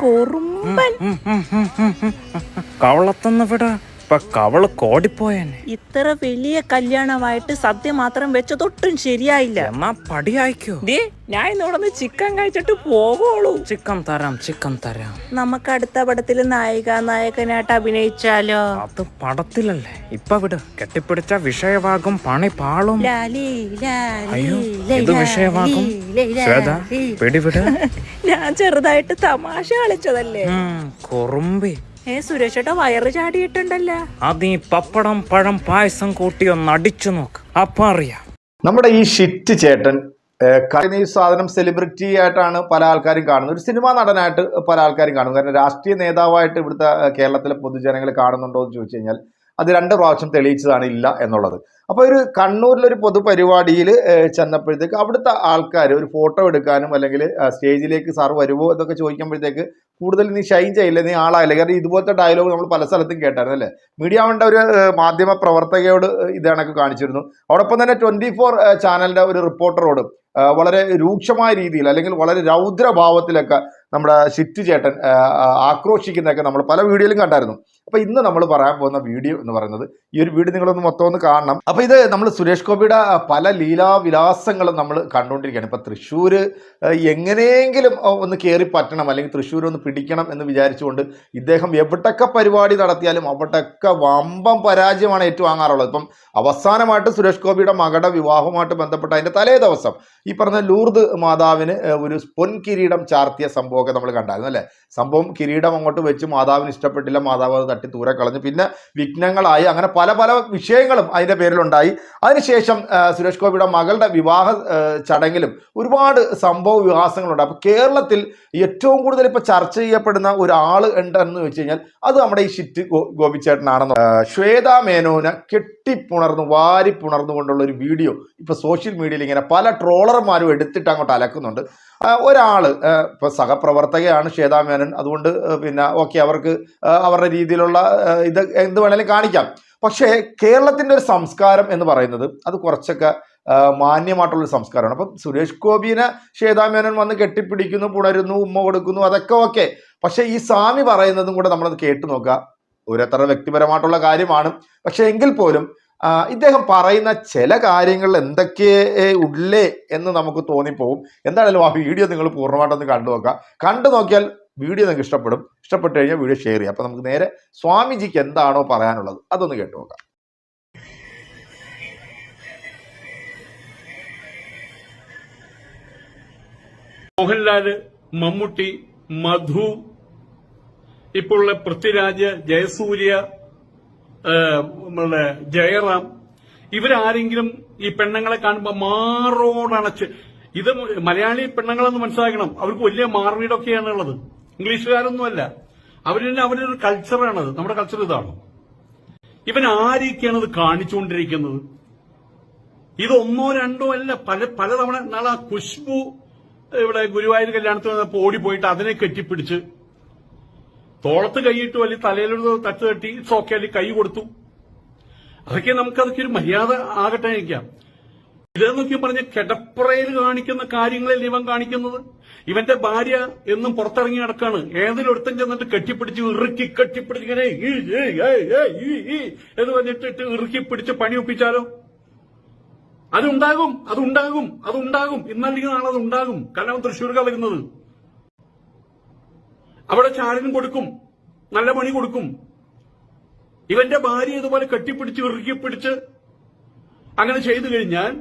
കുറുമ്പൻ. കവളത്തുനിന്ന് ഇപ്പൊ കവൾ കോടിപ്പോയെന്നെ ഇത്ര വലിയ കല്യാണമായിട്ട് സദ്യ മാത്രം വെച്ചതൊട്ടും ശരിയായില്ല. എന്നാ പടിയായിക്കോ. ദേ ഞാൻ ഇന്നോടൊന്ന് ചിക്കൻ കഴിച്ചിട്ട് പോകുള്ളൂ. ചിക്കൻ തരാം ചിക്കൻ തരാം. നമുക്ക് അടുത്ത പടത്തിൽ നായിക നായകനായിട്ട് അഭിനയിച്ചാലോ? അത് പടത്തിലല്ലേ. ഇപ്പൊ വിട് കെട്ടിപ്പിടിച്ച വിഷയവാകും പണി പാളും. അയ്യോ ഇത് ശ്വേത പിടിവിട്. ഞാൻ ചെറുതായിട്ട് തമാശ കളിച്ചതല്ലേ? കുറുമ്പി. ഏ സുരേഷേട്ട വയറ് ചാടിയിട്ടുണ്ടല്ലോ. അത് ഈ പപ്പടം പഴം പായസം കൂട്ടി ഒന്ന് അടിച്ചു നോക്ക്. അപ്പൊ അറിയാം. നമ്മുടെ ഈ ഷിറ്റ് ചേട്ടൻ കാരണം ഈ സാധനം സെലിബ്രിറ്റി ആയിട്ടാണ് പല ആൾക്കാരും കാണുന്നത്. ഒരു സിനിമാ നടനായിട്ട് പല ആൾക്കാരും കാണുന്നു കാരണം രാഷ്ട്രീയ നേതാവായിട്ട് ഇവിടുത്തെ കേരളത്തിലെ പൊതുജനങ്ങൾ കാണുന്നുണ്ടോ എന്ന് ചോദിച്ചു കഴിഞ്ഞാൽ അത് രണ്ട് പ്രാവശ്യം തെളിയിച്ചതാണ് ഇല്ല എന്നുള്ളത്. അപ്പോൾ ഒരു കണ്ണൂരിലൊരു പൊതുപരിപാടിയിൽ ചെന്നപ്പോഴത്തേക്ക് അവിടുത്തെ ആൾക്കാർ ഒരു ഫോട്ടോ എടുക്കാനും അല്ലെങ്കിൽ സ്റ്റേജിലേക്ക് സാർ വരുമോ എന്നൊക്കെ ചോദിക്കുമ്പോഴത്തേക്ക് കൂടുതൽ നീ ഷൈൻ ചെയ്യില്ല നീ ആളായില്ല? കാരണം ഇതുപോലത്തെ ഡയലോഗ് നമ്മൾ പല സ്ഥലത്തും കേട്ടായിരുന്നു അല്ലേ മീഡിയ വണ്ട ഒരു മാധ്യമ പ്രവർത്തകയോട് ഇത് കാണിച്ചിരുന്നു. അതോടൊപ്പം തന്നെ ട്വന്റി ഫോർ ചാനലിന്റെ ഒരു റിപ്പോർട്ടറോട് വളരെ രൂക്ഷമായ രീതിയിൽ അല്ലെങ്കിൽ വളരെ രൗദ്രഭാവത്തിലൊക്കെ നമ്മുടെ ഷിറ്റ് ചേട്ടൻ ആക്രോശിക്കുന്നതൊക്കെ നമ്മൾ പല വീഡിയോയിലും കണ്ടായിരുന്നു. അപ്പൊ ഇന്ന് നമ്മൾ പറയാൻ പോകുന്ന വീഡിയോ എന്ന് പറയുന്നത് ഈ ഒരു വീഡിയോ നിങ്ങളൊന്ന് മൊത്തം ഒന്ന് കാണണം. അപ്പൊ ഇത് നമ്മൾ സുരേഷ് ഗോപിയുടെ പല ലീലാവിലാസങ്ങളും നമ്മൾ കണ്ടുകൊണ്ടിരിക്കുകയാണ്. ഇപ്പോൾ തൃശ്ശൂർ എങ്ങനെയെങ്കിലും ഒന്ന് കയറി പറ്റണം അല്ലെങ്കിൽ തൃശ്ശൂർ ഒന്ന് പിടിക്കണം എന്ന് വിചാരിച്ചുകൊണ്ട് ഇദ്ദേഹം എവിടൊക്കെ പരിപാടി നടത്തിയാലും അവിടൊക്കെ വമ്പം പരാജയമാണ് ഏറ്റുവാങ്ങാറുള്ളത്. ഇപ്പം അവസാനമായിട്ട് സുരേഷ് ഗോപിയുടെ മകളുടെ വിവാഹവുമായിട്ട് ബന്ധപ്പെട്ട അതിന്റെ തലേ ദിവസം ഈ പറഞ്ഞ ലൂർദ് മാതാവിന് ഒരു പൊൻ കിരീടം ചാർത്തിയ സംഭവമൊക്കെ നമ്മൾ കണ്ടായിരുന്നു അല്ലേ? സംഭവം കിരീടം അങ്ങോട്ട് വെച്ച് മാതാവിന് ഇഷ്ടപ്പെട്ടില്ല മാതാവ് അത് തട്ടി ദൂരെ കളഞ്ഞു. പിന്നെ വിഘ്നങ്ങളായി അങ്ങനെ പല പല വിഷയങ്ങളും അതിന്റെ അതിന്റെ പേരിലുണ്ടായി അതിനുശേഷം സുരേഷ് ഗോപിയുടെ മകളുടെ വിവാഹ ചടങ്ങിലും ഒരുപാട് സംഭവ വികാസങ്ങളുണ്ട്. അപ്പോൾ കേരളത്തിൽ ഏറ്റവും കൂടുതൽ ഇപ്പോൾ ചർച്ച ചെയ്യപ്പെടുന്ന ഒരാൾ ഉണ്ടെന്ന് വെച്ച് കഴിഞ്ഞാൽ അത് നമ്മുടെ ഈ ഷിറ്റ് ഗോപിച്ചേട്ടനാണെന്ന് ശ്വേത മേനോനെ കെട്ടിപ്പുണർന്ന് വാരിപ്പുണർന്നുകൊണ്ടുള്ള ഒരു വീഡിയോ ഇപ്പോൾ സോഷ്യൽ മീഡിയയിൽ ഇങ്ങനെ പല ട്രോളർമാരും എടുത്തിട്ട് അങ്ങോട്ട് അലക്കുന്നുണ്ട്. ഒരാൾ ഇപ്പോൾ സഹപ്രവർത്തകയാണ് ശ്വേതാ മേനോൻ. അതുകൊണ്ട് പിന്നെ ഓക്കെ അവർക്ക് അവരുടെ രീതിയിലുള്ള ഇത് എന്ത് വേണേലും കാണിക്കാം. പക്ഷേ കേരളത്തിന്റെ ഒരു സംസ്കാരം എന്ന് പറയുന്നത് അത് കുറച്ചൊക്കെ മാന്യമായിട്ടുള്ളൊരു സംസ്കാരമാണ്. അപ്പം സുരേഷ് ഗോപിനെ ശ്വേതാമേനൻ വന്ന് കെട്ടിപ്പിടിക്കുന്നു പുണരുന്നു ഉമ്മ കൊടുക്കുന്നു അതൊക്കെ ഓക്കെ. പക്ഷേ ഈ സ്വാമി പറയുന്നതും കൂടെ നമ്മളത് കേട്ടു നോക്കുക. ഓരോരുത്തരുടെ വ്യക്തിപരമായിട്ടുള്ള കാര്യമാണ്. പക്ഷേ എങ്കിൽ പോലും ഇദ്ദേഹം പറയുന്ന ചില കാര്യങ്ങൾ എന്തൊക്കെ ഉള്ളേ എന്ന് നമുക്ക് തോന്നിപ്പോവും. എന്തായാലും ആ വീഡിയോ നിങ്ങൾ പൂർണമായിട്ടൊന്ന് കണ്ടു നോക്കുക. കണ്ടു നോക്കിയാൽ വീഡിയോ നിങ്ങൾക്ക് ഇഷ്ടപ്പെടും. ഇഷ്ടപ്പെട്ട് കഴിഞ്ഞാൽ വീഡിയോ ഷെയർ ചെയ്യുക. അപ്പം നമുക്ക് നേരെ സ്വാമിജിക്ക് എന്താണോ പറയാനുള്ളത് അതൊന്ന് കേട്ടു നോക്കാം. മോഹൻലാൽ മമ്മൂട്ടി മധു ഇപ്പോഴുള്ള പൃഥ്വിരാജ് ജയസൂര്യ നമ്മളുടെ ജയറാം ഇവരാരെങ്കിലും ഈ പെണ്ണുങ്ങളെ കാണുമ്പോൾ മാറോടണച്ച്. ഇത് മലയാളി പെണ്ണുങ്ങളെന്ന് മനസ്സിലാക്കണം. അവർക്ക് വലിയ മാർവീടൊക്കെയാണ് ഉള്ളത് ഇംഗ്ലീഷുകാരൊന്നുമല്ല. അവരുടെ ഒരു കൾച്ചറാണത് നമ്മുടെ കൾച്ചർ ഇതാണ്. ഇവൻ ആരൊക്കെയാണ് ഇത് കാണിച്ചുകൊണ്ടിരിക്കുന്നത്? ഇത് ഒന്നോ രണ്ടോ അല്ല പല പലതവണ നാളെ ഖുഷ്ബു ഇവിടെ ഗുരുവായൂർ കല്യാണത്തിന് വന്നപ്പോ ഓടിപ്പോയിട്ട് അതിനെ കെട്ടിപ്പിടിച്ച് തോളത്ത് കൈയിട്ടു അല്ലെങ്കിൽ തലയിലൊരു തട്ട് തട്ടി സോക്കെ അല്ലെങ്കിൽ കൈ കൊടുത്തു. അതൊക്കെ നമുക്കതൊക്കെ ഒരു മര്യാദ ആകട്ടെ നിൽക്കാം ഇതെന്നൊക്കെ പറഞ്ഞ കിടപ്പറയിൽ കാണിക്കുന്ന കാര്യങ്ങളിൽ ഇവൻ കാണിക്കുന്നത്? ഇവന്റെ ഭാര്യ എന്നും പുറത്തിറങ്ങി നടക്കാണ്. ഏതെങ്കിലും ഒരുത്തൻ ചെന്നിട്ട് കെട്ടിപ്പിടിച്ച് ഇറുക്കി കെട്ടിപ്പിടിച്ച് ഇങ്ങനെ എന്ന് പറഞ്ഞിട്ട് ഇട്ട് ഇറുക്കി പിടിച്ച് പണി ഒപ്പിച്ചാലോ? അതുണ്ടാകും അതുണ്ടാകും അതുണ്ടാകും. ഇന്നല്ലെങ്കിൽ നാളെ അത് ഉണ്ടാകും. കാരണം തൃശ്ശൂർ കളയുന്നത് അവിടെ ചാരനും കൊടുക്കും. നല്ല പണി കൊടുക്കും. ഇവന്റെ ഭാര്യ ഇതുപോലെ കെട്ടിപ്പിടിച്ച് ഇറുക്കി പിടിച്ച് അങ്ങനെ ചെയ്തു കഴിഞ്ഞാൽ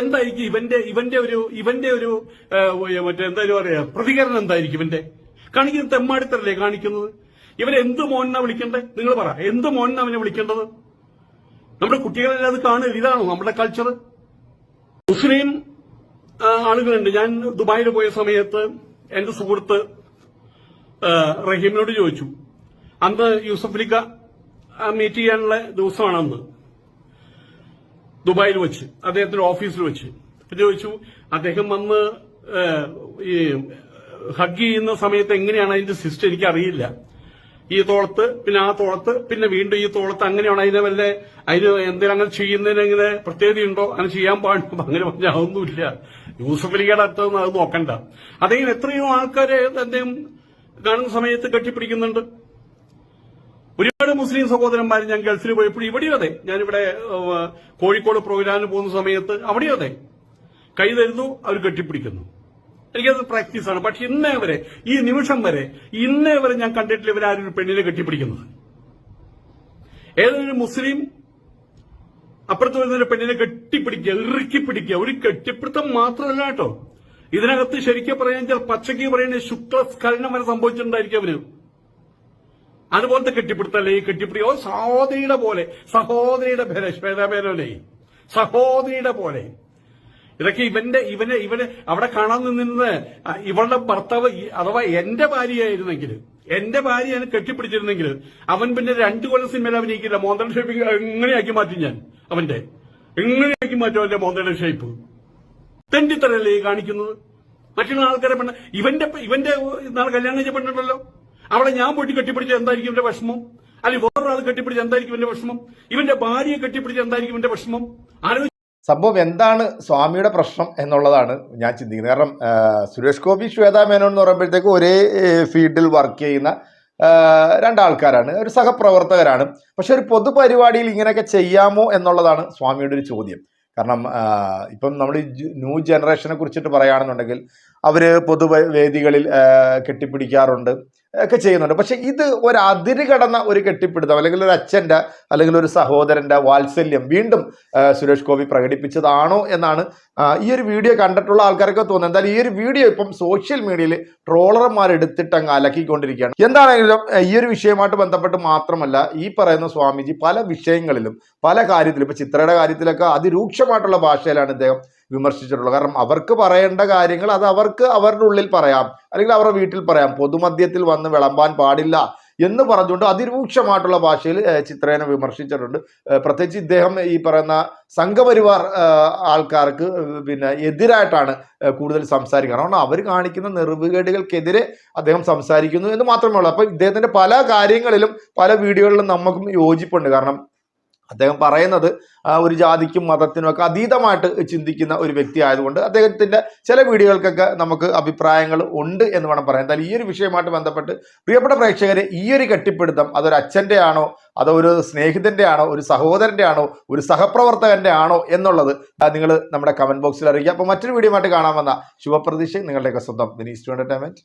എന്തായിരിക്കും ഇവന്റെ ഇവന്റെ ഒരു ഇവന്റെ ഒരു മറ്റേ എന്താ പറയാ? പ്രതികരണം എന്തായിരിക്കും ഇവന്റെ? കാണിക്കുന്നത് തെമ്മാടിത്തരല്ലേ കാണിക്കുന്നത്? ഇവൻ എന്ത് മോനാ വിളിക്കണ്ടേ? നിങ്ങൾ പറ എന്ത് മോനാ അവനെ വിളിക്കേണ്ടത്? നമ്മുടെ കുട്ടികളെല്ലാം അത് കാണുക ഇതാണോ നമ്മുടെ കൾച്ചർ മുസ്ലിം ആളുകളുണ്ട്. ഞാൻ ദുബായിൽ പോയ സമയത്ത് എന്റെ സുഹൃത്ത് റഹീമിനോട് ചോദിച്ചു. അന്ന് യൂസഫലിക്ക മീറ്റ് ചെയ്യാനുള്ള ദിവസമാണെന്ന് ദുബായിൽ വെച്ച് അദ്ദേഹത്തിന്റെ ഓഫീസിൽ വെച്ച്. അപ്പൊ ചോദിച്ചു അദ്ദേഹം വന്ന് ഈ ഹഗ് ചെയ്യുന്ന സമയത്ത് എങ്ങനെയാണ് അതിന്റെ സിസ്റ്റം? എനിക്ക് അറിയില്ല ഈ തോളത്ത് പിന്നെ ആ തോളത്ത് പിന്നെ വീണ്ടും ഈ തോളത്ത് അങ്ങനെയാണ് അതിനെ വല്ല അതിന് എന്തെങ്കിലും അങ്ങനെ ചെയ്യുന്നതിന് എങ്ങനെ പ്രത്യേകതയുണ്ടോ? അങ്ങനെ ചെയ്യാൻ പാടുണ്ടോ? അങ്ങനെ പറഞ്ഞാൽ അതൊന്നുമില്ല. യൂസഫ് അലിയുടെ അടുത്തൊന്നും അത് നോക്കണ്ട. അദ്ദേഹം എത്രയോ ആൾക്കാരെ അദ്ദേഹം കാണുന്ന സമയത്ത് കെട്ടിപ്പിടിക്കുന്നുണ്ട്. ഒരുപാട് മുസ്ലിം സഹോദരന്മാർ ഞാൻ ഗൾഫിൽ പോയപ്പോൾ ഇവിടെയും അതെ. ഞാനിവിടെ കോഴിക്കോട് പ്രോഗ്രാമിന് പോകുന്ന സമയത്ത് അവിടെയും അതെ. കൈ തരുന്നു അവർ കെട്ടിപ്പിടിക്കുന്നു. എനിക്കത് പ്രാക്ടീസാണ് പക്ഷെ ഇന്നേ വരെ ഈ നിമിഷം വരെ ഇന്നേ വരെ ഞാൻ കണ്ടിട്ടില്ല ഇവരാരും ഒരു പെണ്ണിനെ കെട്ടിപ്പിടിക്കുന്നത്. ഏതൊരു മുസ്ലിം അപ്പുറത്ത് വരുന്ന ഒരു പെണ്ണിനെ കെട്ടിപ്പിടിക്കുക ഇറുക്കി പിടിക്കുക ഒരു കെട്ടിപ്പിടുത്തം മാത്രമല്ല കേട്ടോ. ഇതിനകത്ത് ശരിക്കും പറയാൻ പച്ചയ്ക്ക് പറയുന്ന ശുക്ലസ്ഖലനം വരെ സംഭവിച്ചിട്ടുണ്ടായിരിക്കും അവന്. അതുപോലത്തെ കെട്ടിപ്പിടുത്തല്ലേ ഈ കെട്ടിപ്പിടി? ഓ സഹോദരിയുടെ പോലെ. സഹോദരിയുടെ പേരെ ശ്വേതാപേരല്ലേ സഹോദരിയുടെ പോലെ. ഇതൊക്കെ ഇവന്റെ ഇവനെ ഇവനെ അവിടെ കാണാൻ നിന്ന് ഇവളുടെ ഭർത്താവ് അഥവാ എന്റെ ഭാര്യയായിരുന്നെങ്കിൽ എന്റെ ഭാര്യയാണ് കെട്ടിപ്പിടിച്ചിരുന്നെങ്കിൽ അവൻ പിന്നെ രണ്ടു കൊല്ലം സിനിമയിൽ അഭിനയിക്കില്ല. മോന്തയുടെ ഷേപ്പ് എങ്ങനെയാക്കി മാറ്റും ഞാൻ അവന്റെ? എങ്ങനെയാക്കി മാറ്റും അവന്റെ മോന്തയുടെ ഷേപ്പ്? തെണ്ടിത്തരല്ലേ കാണിക്കുന്നത്? മറ്റുള്ള ആൾക്കാരെ പെണ്ണ ഇവന്റെ ഇവന്റെ നാളെ കല്യാണം കഴിച്ച അവളെ ഞാൻ പോയിട്ട് കെട്ടിപ്പിടിച്ച എന്തായിരിക്കും ഇവന്റെ വിഷമം? അല്ലെങ്കിൽ വേറൊരാൾ കെട്ടിപ്പിടിച്ച എന്തായിരിക്കും ഇവന്റെ വിഷമം? ഇവന്റെ ഭാര്യയെ കെട്ടിപ്പിടിച്ച എന്തായിരിക്കും ഇവന്റെ വിഷമം? ആലോചിച്ച് സംഭവം എന്താണ് സ്വാമിയുടെ പ്രശ്നം എന്നുള്ളതാണ് ഞാൻ ചിന്തിക്കുന്നത്. കാരണം സുരേഷ് ഗോപി ശ്വേതാ മേനോൻ എന്ന് പറയുമ്പോഴത്തേക്ക് ഒരേ ഫീൽഡിൽ വർക്ക് ചെയ്യുന്ന രണ്ടാൾക്കാരാണ്. ഒരു സഹപ്രവർത്തകരാണ്. പക്ഷെ ഒരു പൊതുപരിപാടിയിൽ ഇങ്ങനെയൊക്കെ ചെയ്യാമോ എന്നുള്ളതാണ് സ്വാമിയുടെ ഒരു ചോദ്യം. കാരണം ഇപ്പം നമ്മൾ ന്യൂ ജനറേഷനെ കുറിച്ചിട്ട് പറയുകയാണെന്നുണ്ടെങ്കിൽ അവർ പൊതുവേദികളിൽ വേദികളിൽ കെട്ടിപ്പിടിക്കാറുണ്ട് ഒക്കെ ചെയ്യുന്നുണ്ട്. പക്ഷെ ഇത് ഒരു അതിര് കടന്ന ഒരു കെട്ടിപ്പിടുത്തം അല്ലെങ്കിൽ ഒരു അച്ഛന്റെ അല്ലെങ്കിൽ ഒരു സഹോദരന്റെ വാത്സല്യം വീണ്ടും സുരേഷ് ഗോപി പ്രകടിപ്പിച്ചതാണോ എന്നാണ് ഈ ഒരു വീഡിയോ കണ്ടിട്ടുള്ള ആൾക്കാർക്ക് തോന്നുന്നത്. എന്തായാലും ഈ ഒരു വീഡിയോ ഇപ്പം സോഷ്യൽ മീഡിയയിൽ ട്രോളർമാർ എടുത്തിട്ട് അങ്ങ് അലക്കിക്കൊണ്ടിരിക്കുകയാണ്. എന്താണെങ്കിലും ഈ ഒരു വിഷയമായിട്ട് ബന്ധപ്പെട്ട് മാത്രമല്ല ഈ പറയുന്ന സ്വാമിജി പല വിഷയങ്ങളിലും പല കാര്യത്തിലും ഇപ്പം ചിത്രയുടെ കാര്യത്തിലൊക്കെ അതിരൂക്ഷമായിട്ടുള്ള ഭാഷയിലാണ് ഇദ്ദേഹം വിമർശിച്ചിട്ടുള്ളത് കാരണം അവർക്ക് പറയേണ്ട കാര്യങ്ങൾ അത് അവർക്ക് അവരുടെ ഉള്ളിൽ പറയാം. അല്ലെങ്കിൽ അവരുടെ വീട്ടിൽ പറയാം. പൊതുമധ്യത്തിൽ വന്ന് വിളമ്പാൻ പാടില്ല എന്ന് പറഞ്ഞുകൊണ്ട് അതിരൂക്ഷമായിട്ടുള്ള ഭാഷയിൽ ചിത്രേനെ വിമർശിച്ചിട്ടുണ്ട്. പ്രത്യേകിച്ച് ഇദ്ദേഹം ഈ പറയുന്ന സംഘപരിവാർ ആൾക്കാർക്ക് പിന്നെ എതിരായിട്ടാണ് കൂടുതൽ സംസാരിക്കുന്നത്. കാരണം അവർ കാണിക്കുന്ന നിറവുകേടുകൾക്കെതിരെ അദ്ദേഹം സംസാരിക്കുന്നു എന്ന് മാത്രമേ ഉള്ളൂ. അപ്പൊ ഇദ്ദേഹത്തിന്റെ പല കാര്യങ്ങളിലും പല വീഡിയോകളിലും നമുക്കും യോജിപ്പുണ്ട്. കാരണം അദ്ദേഹം പറയുന്നത് ഒരു ജാതിക്കും മതത്തിനും ഒക്കെ അതീതമായിട്ട് ചിന്തിക്കുന്ന ഒരു വ്യക്തി ആയതുകൊണ്ട് അദ്ദേഹത്തിന്റെ ചില വീഡിയോകൾക്കൊക്കെ നമുക്ക് അഭിപ്രായങ്ങൾ ഉണ്ട് എന്ന് വേണം പറയാൻ. എന്തായാലും ഈ ഒരു വിഷയമായിട്ട് ബന്ധപ്പെട്ട് പ്രിയപ്പെട്ട പ്രേക്ഷകരെ ഈ ഒരു കെട്ടിപ്പിടുത്തം അതൊരു അച്ഛന്റെ ആണോ അതോ ഒരു സ്നേഹിതന്റെ ആണോ ഒരു സഹോദരന്റെ ആണോ ഒരു സഹപ്രവർത്തകന്റെ ആണോ എന്നുള്ളത് നിങ്ങൾ നമ്മുടെ കമന്റ് ബോക്സിൽ അറിയിക്കുക. അപ്പോൾ മറ്റൊരു വീഡിയോ ആയിട്ട് വന്ന ശുഭപ്രതീക്ഷ. നിങ്ങളുടെയൊക്കെ സ്വന്തം വിനീസ് ടു എന്റർടൈൻമെന്റ്